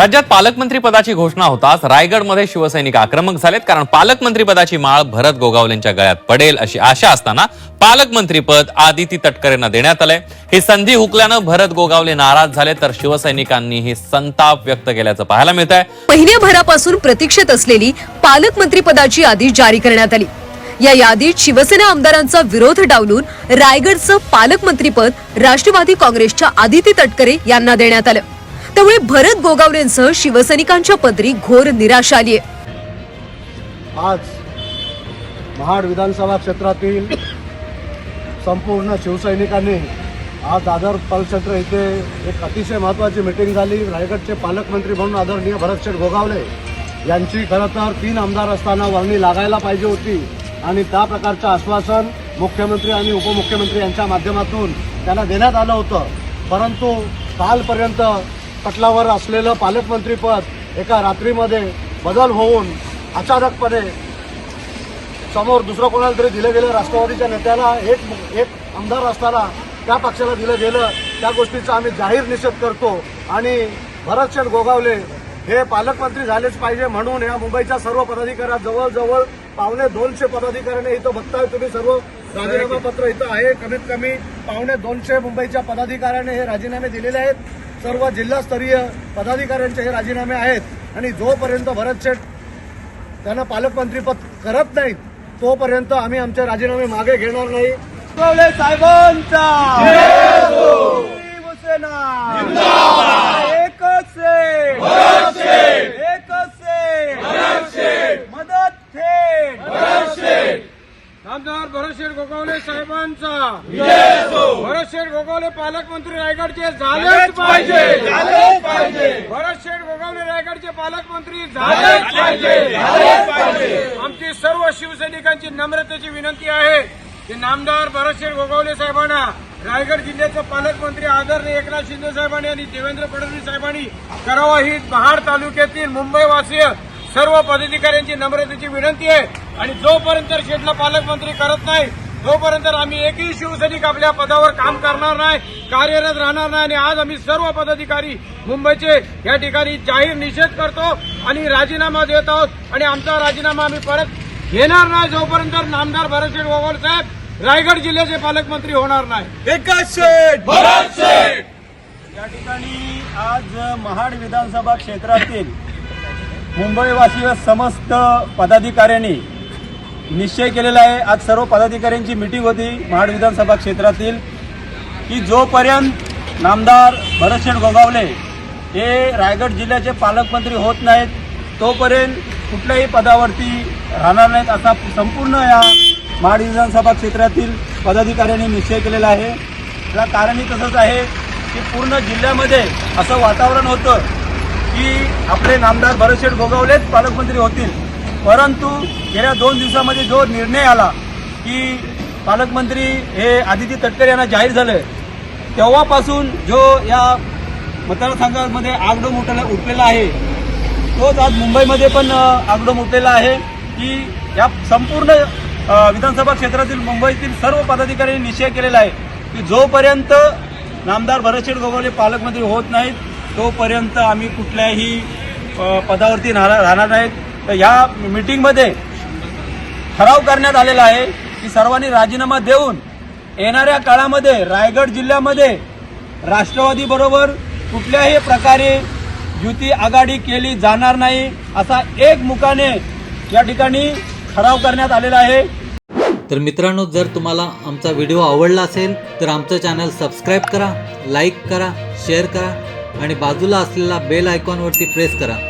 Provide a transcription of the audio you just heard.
राज्यात पालकमंत्री पदाची घोषणा होताच रायगडमध्ये शिवसैनिक आक्रमक झालेत कारण पालकमंत्री पदाची माळ भरत गोगावलेंच्या गळ्यात पडेल अशी आशा असताना पालकमंत्रीपद आदिती तटकरेंना देण्यात आलंय. ही संधी हुकल्यानं भरत गोगावले नाराज झाले तर शिवसैनिकांनीही संताप व्यक्त केल्याचं पाहायला मिळत आहे महिन्याभरापासून प्रतीक्षेत असलेली पालकमंत्री पदाची यादी जारी करण्यात आली. या यादीत शिवसेना आमदारांचा विरोध डावलून रायगडचं पालकमंत्रीपद राष्ट्रवादी काँग्रेसच्या आदिती तटकरे यांना देण्यात आलं. त्यामुळे भरत गोगावलेंसह शिवसैनिकांच्या पदरी घोर निराशा आली आहे आज महाड विधानसभा क्षेत्रातील संपूर्ण शिवसैनिकांनी आज दादर पलक्षेत्र इथे एक अतिशय महत्त्वाची मिटिंग झाली. रायगडचे पालकमंत्री म्हणून आदरणीय भरतशेठ गोगावले यांची खरं तर तीन आमदार असताना वर्णी लागायला पाहिजे होती आणि त्या प्रकारचं आश्वासन मुख्यमंत्री आणि उपमुख्यमंत्री यांच्या माध्यमातून त्यांना देण्यात आलं होतं. परंतु कालपर्यंत पटलावर असलेलं पालकमंत्रीपद एका रात्रीमध्ये बदल होऊन अचानकपणे समोर दुसरं कोणाला तरी दिलं गेलं राष्ट्रवादीच्या नेत्याला एक एक आमदार असताना त्या पक्षाला दिलं गेलं. त्या गोष्टीचा आम्ही जाहीर निषेध करतो आणि भरतचंद गोगावले हे पालकमंत्री झालेच पाहिजे म्हणून या मुंबईच्या सर्व पदाधिकाऱ्या जवळजवळ पावणे दोनशे पदाधिकाऱ्यांनी इथं बघताय तुम्ही सर्व. राजीनामा पत्र इथं आहे. कमीत कमी पावणे दोनशे मुंबईच्या पदाधिकाऱ्याने हे राजीनामे दिलेले आहेत. सर्व जिल्हास्तरीय पदाधिकाऱ्यांचे हे राजीनामे आहेत आणि जोपर्यंत भरतशेठ त्यांना पालकमंत्रीपद करत नाहीत तोपर्यंत आम्ही आमचे राजीनामे मागे घेणार नाही. साहेबांचा. शिवसेना एकच आहे. एकच आहे. मदत थेट आमदार भरतशेठ साहेबांचा. भरतशेठ गोगावले पालकमंत्री रायगडचे झालेच पाहिजे. भरतशेठ गोगावले रायगडचे पालकमंत्री झालेच पाहिजे. आमची सर्व शिवसैनिकांची नम्रतेची विनंती आहे. की नामदार भरतशेठ गोगावले साहेबांना रायगड जिल्ह्याचे पालकमंत्री आदरणीय एकनाथ शिंदे साहेबांनी आणि देवेंद्र फडणवीस साहेबांनी करावा ही महाड तालुक्यातील मुंबईवासीय सर्व पदाधिकाऱ्यांची नम्रतेची विनंती आहे. आणि जोपर्यंत शेठला पालकमंत्री करत नाही तोपर्यंत आम्ही एकही शिवसैनिक आपल्या पदावर काम करणार नाही कार्यरत राहणार नाही आणि आज आम्ही सर्व पदाधिकारी मुंबईचे या ठिकाणी जाहीर निषेध करतो आणि राजीनामा देत आहोत. आणि आमचा राजीनामा आम्ही परत घेणार नाही जोपर्यंत नामदार भरतशेठ गोगोल साहेब रायगड जिल्ह्याचे पालकमंत्री होणार नाही. एकच शेठ! या ठिकाणी आज महाड विधानसभा क्षेत्रातील मुंबईवासीय समस्त पदाधिकाऱ्यांनी निश्चय केलेला आहे. आज सर्व पदाधिकाऱ्यांची मिटिंग होती महाड विधानसभा क्षेत्रातील की जोपर्यंत नामदार भरतशेठ गोगावले हे रायगड जिल्ह्याचे पालकमंत्री होत नाहीत तोपर्यंत कुठल्याही पदावरती राहणार नाहीत असा संपूर्ण या महाड विधानसभा क्षेत्रातील पदाधिकाऱ्यांनी निश्चय केलेला आहे. त्याला कारणही तसंच आहे की पूर्ण जिल्ह्यामध्ये असं वातावरण होतं की आपले नामदार भरतशेठ गोगावलेच पालकमंत्री होतील. परंतु गेल्या दोन दिवसामध्ये जो निर्णय आला की पालकमंत्री हे आदिती तटकरे यांना जाहीर झालं तेव्हापासून जो या मतदारसंघामध्ये आगडोम उठला उठलेला आहे तोच आज मुंबईमध्ये पण आगडोम उठलेला आहे की या संपूर्ण विधानसभा क्षेत्रातील मुंबईतील सर्व पदाधिकाऱ्यांनी निश्चय केलेला आहे की जोपर्यंत नामदार भरतशेठ गोगावले पालकमंत्री होत नाहीत तोपर्यंत आम्ही कुठल्याही पदावरती राहणार नाहीत. तर या मिटिंगमध्ये ठराव करण्यात आलेला आहे की सर्वांनी राजीनामा देऊन येणाऱ्या काळामध्ये रायगड जिल्ह्यामध्ये राष्ट्रवादीबरोबर कुठल्याही प्रकारे युती आघाडी केली जाणार नाही असा एक मुखाने या ठिकाणी ठराव करण्यात आलेला आहे. तर मित्रांनो जर तुम्हाला आमचा व्हिडिओ आवडला असेल तर आमचं चॅनल सबस्क्राईब करा लाईक करा शेअर करा आणि बाजूला असलेला बेल आयकॉनवरती प्रेस करा.